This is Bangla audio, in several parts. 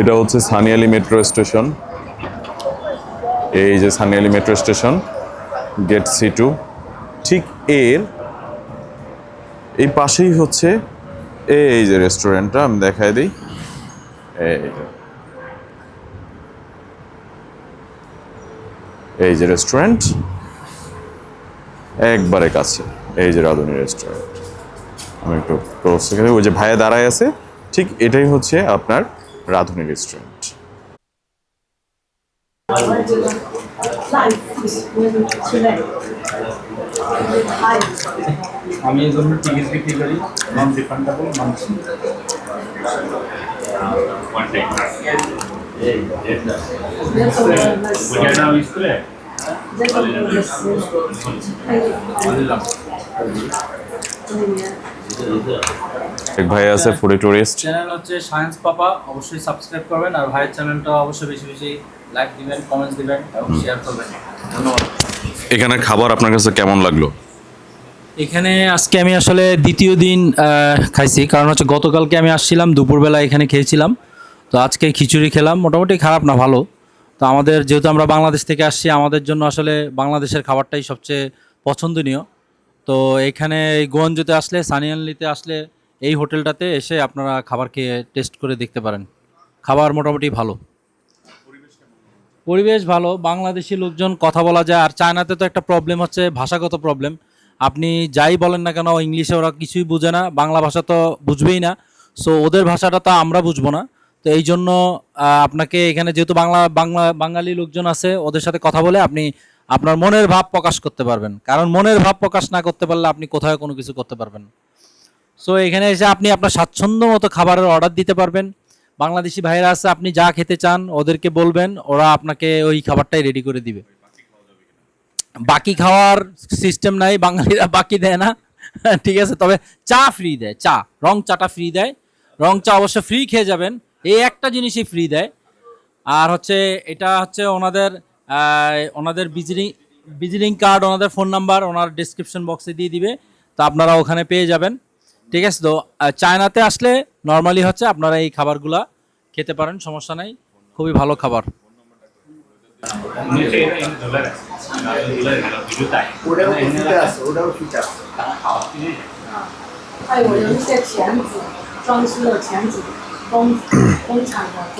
এটা হচ্ছে সানিয়ালি মেট্রো স্টেশন। এই যে Saniali metro station, gate C two. ঠিক এর, এই পাশেই হচ্ছে, এই যে রেস্টুরেন্টটা, আমি দেখাই দিই। এই। এই যে রেস্টুরেন্ট, একবারে কাছে। এই যে রাধুনি রেস্টুরেন্ট। আমি একটু ওই যে ভাইয়া দাঁড়ায় আছে। ঠিক এটাই হচ্ছে আপনার রাধুনি রেস্টুরেন্ট আমি এই জন্য টিকিট বিক্রি করি? নন রিফান্ডেবল নন এক ভাই আছে ফুডি টুরিস্ট চ্যানেল হচ্ছে সায়েন্স পাপা অবশ্যই সাবস্ক্রাইব করবেন আর ভাইয়ের চ্যানেলটা অবশ্যই বেশি বেশি লাইক দিবেন কমেন্টস দিবেন এবং শেয়ার করবেন। ধন্যবাদ। এখানে খাবার আপনার কাছে কেমন লাগল? এখানে আজকে আমি আসলে দ্বিতীয় দিন খাইছি। কারণ হচ্ছে গতকালকে আমি আসছিলাম দুপুরবেলা এখানে খেয়েছিলাম। তো আজকে খিচুড়ি খেলাম মোটামুটি খারাপ না ভালো। তো আমাদের যেহেতু আমরা বাংলাদেশ থেকে আসছি আমাদের জন্য আসলে বাংলাদেশের খাবারটাই সবচেয়ে পছন্দনীয়। তো এখানে এই গোয়াঞ্জতে আসলে সানিয়ানলিতে আসলে এই হোটেলটাতে এসে আপনারা খাবার খেয়ে টেস্ট করে দেখতে পারেন। খাবার মোটামুটি ভালো। পরিবেশ ভালো, বাংলাদেশি লোকজন কথা বলা যায়। আর চায়নাতে তো একটা প্রবলেম হচ্ছে, ভাষাগত প্রবলেম আপনি যাই বলেন না কেন, ইংলিশে ওরা কিছুই বুঝে না, বাংলা ভাষা তো বুঝবেই না। সো ওদের ভাষাটা তো আমরা বুঝব না। তো এই জন্য আপনাকে এখানে যেহেতু বাংলা বাংলা, বাঙালি লোকজন আছে, ওদের সাথে কথা বলে আপনি আপনার মনের ভাব প্রকাশ করতে পারবেন। কারণ মনের ভাব প্রকাশ না করতে পারলে আপনি কোথাও কোনো কিছু করতে পারবেন সো এখানে এসে আপনি আপনার স্বাচ্ছন্দ্য মতো খাবারের অর্ডার দিতে পারবেন। বাংলাদেশি ভাইরা আছে, আপনি যা খেতে চান, ওদেরকে বলবেন, ওরা আপনাকে ওই খাবারটাই রেডি করে দিবে। বাকি খাওয়ার সিস্টেম নাই, বাঙালিরা বাকি দেয় না। ঠিক আছে, তবে চা ফ্রি দেয়, চা। রং চাটা ফ্রি দেয়। রং চা অবশ্য ফ্রি খেয়ে যাবেন। এই একটা জিনিসই ফ্রি দেয়। আর হচ্ছে, এটা হচ্ছে ওনাদের ওনাদের ভিজিটিং ভিজিটিং কার্ড ওনাদের ফোন নাম্বার ওনার ডিসক্রিপশন বক্সে দিয়ে দিবে। তো আপনারা ওখানে পেয়ে যাবেন। ঠিক আছে, তো চায়নাতে আসলে নর্মালি হচ্ছে আপনারা এই খাবারগুলা খেতে পারেন, সমস্যা নাই। খুবই ভালো খাবার।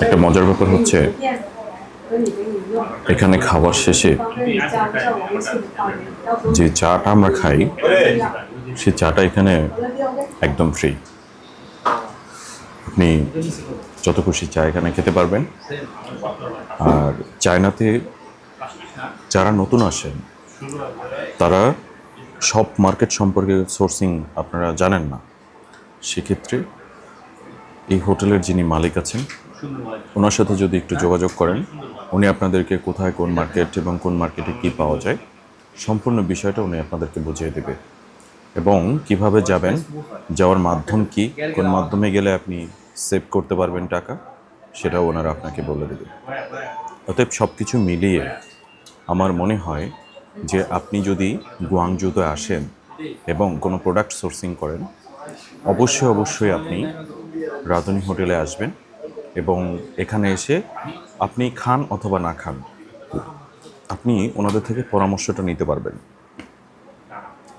একটা মজার ব্যাপার হচ্ছে, এখানে খাবার শেষে যে চাটা আমরা খাই, সে চাটা এখানে একদম ফ্রি আপনি যত খুশি চা এখানে খেতে পারবেন। আর চায়নাতে যারা নতুন আসেন, তারা সব মার্কেট সম্পর্কে সোর্সিং আপনারা জানেন না। সেক্ষেত্রে এই হোটেলের যিনি মালিক আছেন, ওনার সাথে যদি একটু যোগাযোগ করেন, উনি আপনাদেরকে কোথায় কোন মার্কেট এবং কোন মার্কেটে কী পাওয়া যায়, সম্পূর্ণ বিষয়টা উনি আপনাদেরকে বুঝিয়ে দেবে। এবং কীভাবে যাবেন, যাওয়ার মাধ্যম কি, কোন মাধ্যমে গেলে আপনি সেভ করতে পারবেন টাকা, সেটাও ওনারা আপনাকে বলে দেবে। অতএব সব কিছু মিলিয়ে আমার মনে হয় যে আপনি যদি গুয়াংজুতে আসেন এবং কোনো প্রোডাক্ট সোর্সিং করেন, অবশ্যই অবশ্যই আপনি রাধুনী হোটেলে আসবেন এবং এখানে এসে আপনি খান অথবা না খান, আপনি ওনাদের থেকে পরামর্শটা নিতে পারবেন।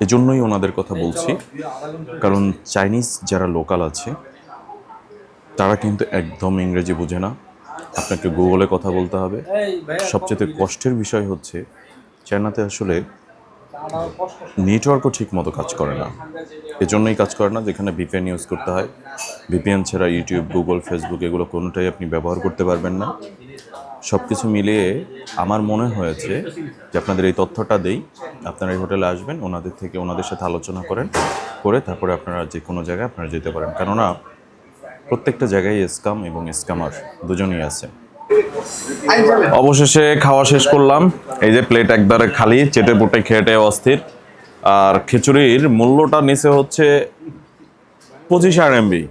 এজন্যই ওনাদের কথা বলছি। কারণ চাইনিজ যারা লোকাল আছে, তারা কিন্তু একদম ইংরেজি বোঝে না। আপনাকে গুগলে কথা বলতে হবে। সবচেয়ে কষ্টের বিষয় হচ্ছে, চায়নাতে আসলে নেটওয়ার্কও ঠিক মতো কাজ করে না। এজন্যই কাজ করে না যেখানে ভিপিএন ইউজ করতে হয়। ভিপিএন ছাড়া ইউটিউব গুগল ফেসবুক এগুলো কোনোটাই আপনি ব্যবহার করতে পারবেন না। সব কিছু মিলিয়ে আমার মনে হয়েছে যে আপনাদের এই তথ্যটা দেই। আপনারা এই হোটেলে আসবেন, ওনাদের থেকে ওনাদের সাথে আলোচনা করেন, করে তারপরে আপনারা যে কোনো জায়গায় আপনারা যেতে পারেন। কেননা প্রত্যেকটা জায়গায় স্কাম এবং স্কামার দুজনই আছে। অবশেষে খাওয়া শেষ করলাম। এই যে প্লেট একবারে খালি, চেটে পুটে খেটে অস্থির। আর খিচুড়ির মূল্যটা নিচে হচ্ছে পঁচিশ আর এমবি,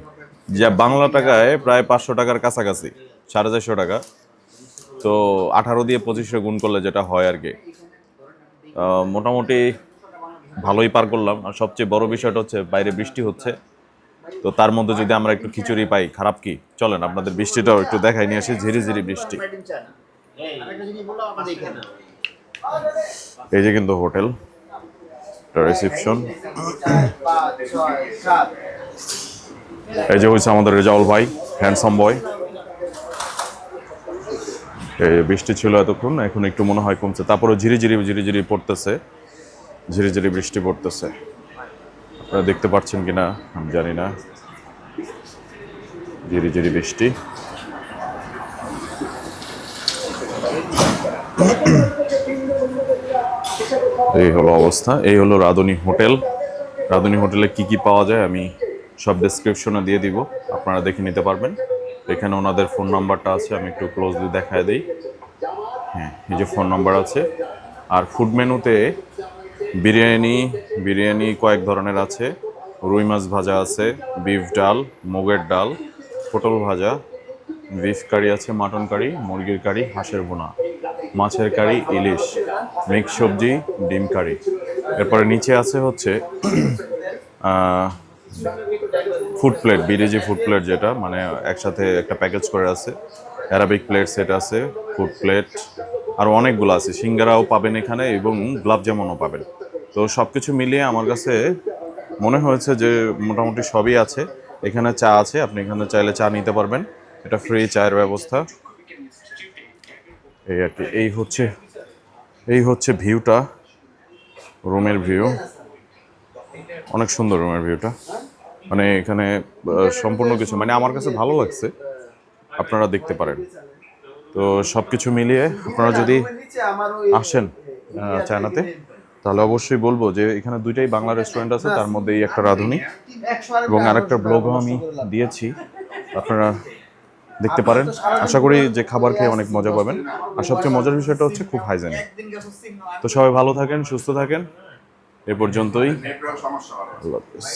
যা বাংলা টাকায় প্রায় পাঁচশো টাকার কাছাকাছি, সাড়ে চারশো টাকা। তো আঠারো দিয়ে পঁচিশে গুণ করলে যেটা হয় আর কি। মোটামুটি ভালোই পার করলাম। আর সবচেয়ে বড় বিষয়টা হচ্ছে বাইরে বৃষ্টি হচ্ছে। তো তার মধ্যে যদি আমরা একটু খিচুড়ি পাই, খারাপ কি? চলেন, আপনাদের বৃষ্টিটাও একটু দেখাই নিয়ে আসি ঝিরি ঝিরি বৃষ্টি। এই যে কিন্তু হোটেল রিসেপশন এই যে হচ্ছে আমাদের রেজাউল ভাই হ্যান্ডসাম বয় বৃষ্টি ছিল এতক্ষণ, এখন একটু মনে হয় কমছে। তারপরে ঝিরি ঝিরি ঝিরি ঝিরি পড়তেছে। ঝিরি ঝিরি বৃষ্টি পড়তেছে। আপনারা দেখতে পাচ্ছেন কিনা, আমি জানি না। ঝিরি ঝিরি বৃষ্টি। এই হলো অবস্থা। এই হলো রাধুনী হোটেল। রাধুনী হোটেলে কি কি পাওয়া যায় আমি সব ডেসক্রিপশনে দিয়ে দিব। আপনারা দেখে নিতে পারবেন। এখানে ওনাদের ফোন নাম্বারটা আছে, আমি একটু ক্লোজলি দেখায় দিই। হ্যাঁ এই যে ফোন নাম্বার আছে। আর ফুড মেনুতে বিরিয়ানি বিরিয়ানি কয়েক ধরনের আছে। রুই মাছ ভাজা আছে বিফ ডাল, মুগের ডাল, পটল ভাজা বিফ কারি আছে মাটন কারি মুরগির কারি হাঁসের বোনা মাছের কারি ইলিশ মিক্স সবজি, ডিম কারি এরপরে নিচে আছে হচ্ছে ফুড প্লেট বিরিজি ফুড প্লেট যেটা মানে একসাথে একটা প্যাকেজ করে আছে। অ্যারাবিক প্লেট সেট আছে ফুড প্লেট আর অনেকগুলো আছে। সিঙ্গারাও পাবেন এখানে এবং গোলাপ জামুনও পাবেন। তো সব কিছু মিলিয়ে আমার কাছে মনে হয়েছে যে মোটামুটি সবই আছে। এখানে চা আছে, আপনি এখানে চাইলে চা নিতে পারবেন। এটা ফ্রি চায়ের ব্যবস্থা। এই আর কি, এই হচ্ছে এই হচ্ছে ভিউটা রুমের ভিউ অনেক সুন্দর রুমের ভিউটা মানে এখানে সম্পূর্ণ কিছু মানে আমার কাছে ভালো লাগছে। আপনারা দেখতে পারেন। তো সব কিছু মিলিয়ে আপনারা যদি আসেন চায়নাতে তাহলে অবশ্যই বলব যে এখানে দুইটাই বাংলা রেস্টুরেন্ট আছে তার মধ্যে এই একটা রাঁধুনি এবং আরেকটা ব্লগও আমি দিয়েছি। আপনারা দেখতে পারেন। আশা করি যে খাবার খেয়ে অনেক মজা পাবেন। আর সবচেয়ে মজার বিষয়টা হচ্ছে খুব হাইজেনিক তো সবাই ভালো থাকেন সুস্থ থাকেন। এ পর্যন্তই। আল্লাহ হাফেজ।